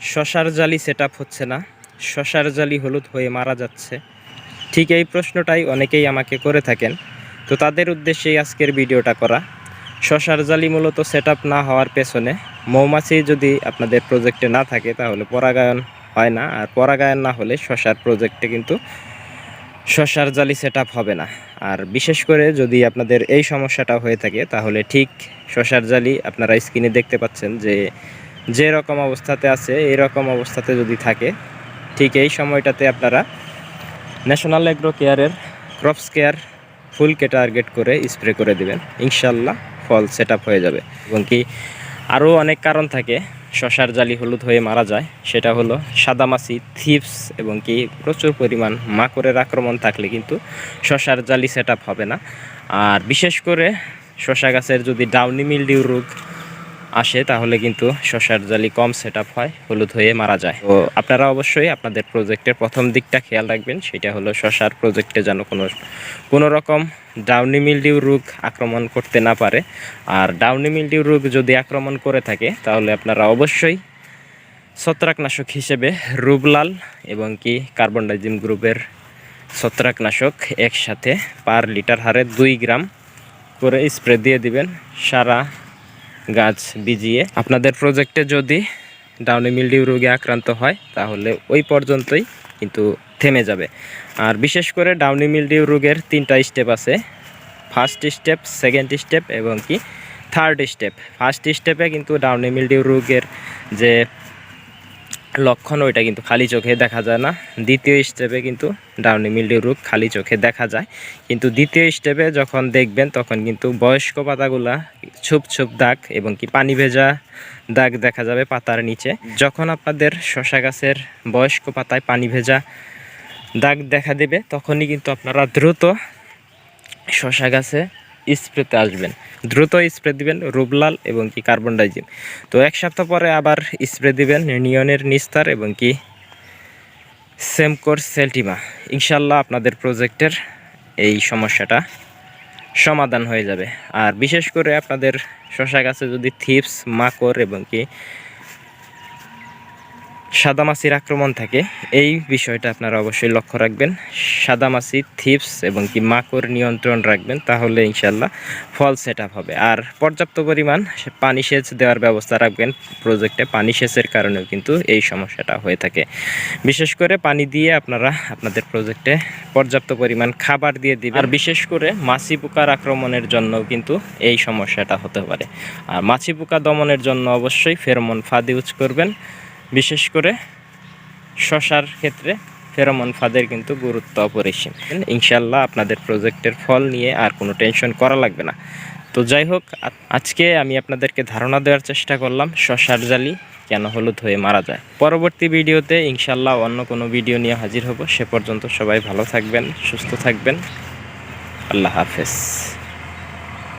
শশার জালি সেট হচ্ছে না। শশার জালি হলুদ হয়ে মারা যাচ্ছে। ঠিক এই প্রশ্নটাই অনেকেই আমাকে করে থাকেন। তো তাদের উদ্দেশ্যেই আজকের ভিডিওটা করা। শশার জালি মূলত সেট না হওয়ার পেছনে মৌমাছি যদি আপনাদের প্রজেক্টে না থাকে তাহলে পরাগায়ন হয় না। আর পরাগায়ন না হলে শশার প্রজেক্টে কিন্তু শশার জালি সেট হবে না। আর বিশেষ করে যদি আপনাদের এই সমস্যাটা হয়ে থাকে তাহলে ঠিক শশার জালি আপনারা স্ক্রিনে দেখতে পাচ্ছেন যে যে রকম অবস্থাতে আছে, এই রকম অবস্থাতে যদি থাকে, ঠিক এই সময়টাতে আপনারা ন্যাশনাল এগ্রো কেয়ারের ক্রপস কেয়ার ফুলকে টার্গেট করে স্প্রে করে দিবেন। ইনশাল্লাহ ফল সেট হয়ে যাবে। এবং কি আরও অনেক কারণ থাকে। শশার জালি হলুদ হয়ে মারা যায়। সেটা হলো সাদামাছি থিপস এবং কি প্রচুর পরিমাণ মাকড়ের আক্রমণ থাকলে কিন্তু শশার জালি সেট হবে না। আর বিশেষ করে শশা গাছের যদি ডাউনি মিলডিউ রোগ আসে, তাহলে কিন্তু শশার জালি কম সেট হয়, হলুদ হয়ে মারা যায়। তো আপনারা অবশ্যই আপনাদের প্রজেক্টের প্রথম দিকটা খেয়াল রাখবেন, সেটা হলো শশার প্রজেক্টে যেন কোনো কোনো রকম ডাউনি মিলডিউ রোগ আক্রমণ করতে না পারে। আর ডাউনি মিলডিউ রোগ যদি আক্রমণ করে থাকে, তাহলে আপনারা অবশ্যই ছত্রাকনাশক হিসেবে রুবলাল এবং কি কার্বন ডাইজিম গ্রুপের ছত্রাকনাশক একসাথে পার লিটার হারে দুই গ্রাম করে স্প্রে দিয়ে দিবেন। সারা গাছ বিজিয়ে আপনাদের প্রজেক্টে যদি ডাউনি মিল্ডিউ রোগে আক্রান্ত হয়, তাহলে ওই পর্যন্তই কিন্তু থেমে যাবে। আর বিশেষ করে ডাউনি মিল্ডিউ রোগের তিনটা স্টেপ আছে। ফার্স্ট স্টেপ সেকেন্ড স্টেপ এবং কি? থার্ড স্টেপ ফার্স্ট স্টেপে কিন্তু ডাউনি মিল্ডিউ রোগের যে লক্ষণ ওইটা কিন্তু খালি চোখে দেখা যায় না। দ্বিতীয় স্টেপে কিন্তু ডাউনি মিলডিউ রোগ খালি চোখে দেখা যায়। কিন্তু দ্বিতীয় স্টেপে যখন দেখবেন, তখন কিন্তু বয়স্ক পাতাগুলা ছুপ ছুপ দাগ এবং কি পানি ভেজা দাগ দেখা যাবে পাতার নিচে। যখন আপনাদের শশা গাছের বয়স্ক পাতায় পানি ভেজা দাগ দেখা দেবে, তখনই কিন্তু আপনারা দ্রুত শশা গাছে স্প্রেতে আসবেন। দ্রুত স্প্রে দিবেন রুবলাল এবং কি কার্বন ডাইজিম তো এক সপ্তাহ পরে আবার স্প্রে দিবেন নিয়নের নিস্তার এবং কি সেমকোর সেলটিমা। ইনশাল্লাহ আপনাদের প্রজেক্টের এই সমস্যাটা সমাধান হয়ে যাবে। আর বিশেষ করে আপনাদের শশা গাছে যদি থিপস, মাকড় এবং কি সাদামাছির আক্রমণ থাকে। এই বিষয়টা আপনারা অবশ্যই লক্ষ্য রাখবেন। সাদামাছি থিপস এবং কি মাকড় নিয়ন্ত্রণ রাখবেন, তাহলে ইনশাল্লাহ ফল সেট হবে। আর পর্যাপ্ত পরিমাণ পানি সেচ দেওয়ার ব্যবস্থা রাখবেন। প্রজেক্টে পানি সেচের কারণেও কিন্তু এই সমস্যাটা হয়ে থাকে। বিশেষ করে পানি দিয়ে আপনারা আপনাদের প্রজেক্টে পর্যাপ্ত পরিমাণ খাবার দিয়ে দিবেন। আর বিশেষ করে মাছি পোকার আক্রমণের জন্য কিন্তু এই সমস্যাটা হতে পারে। আর মাছি পোকা দমনের জন্য অবশ্যই ফেরমন ফাঁদ ইউজ করবেন। বিশেষ করে শশার ক্ষেত্রে ফেরোমন ফাঁদের কিন্তু গুরুত্ব অপরিসীম। ইনশাল্লাহ আপনাদের প্রজেক্টের ফল নিয়ে আর কোনো টেনশন করা লাগবে না। তো যাই হোক আজকে আমি আপনাদেরকে ধারণা দেওয়ার চেষ্টা করলাম, শশার জালি কেন হলুদ হয়ে মারা যায়। পরবর্তী ভিডিওতে ইনশাল্লাহ অন্য কোনো ভিডিও নিয়ে হাজির হব। সে পর্যন্ত সবাই ভালো থাকবেন, সুস্থ থাকবেন। আল্লাহ হাফেজ।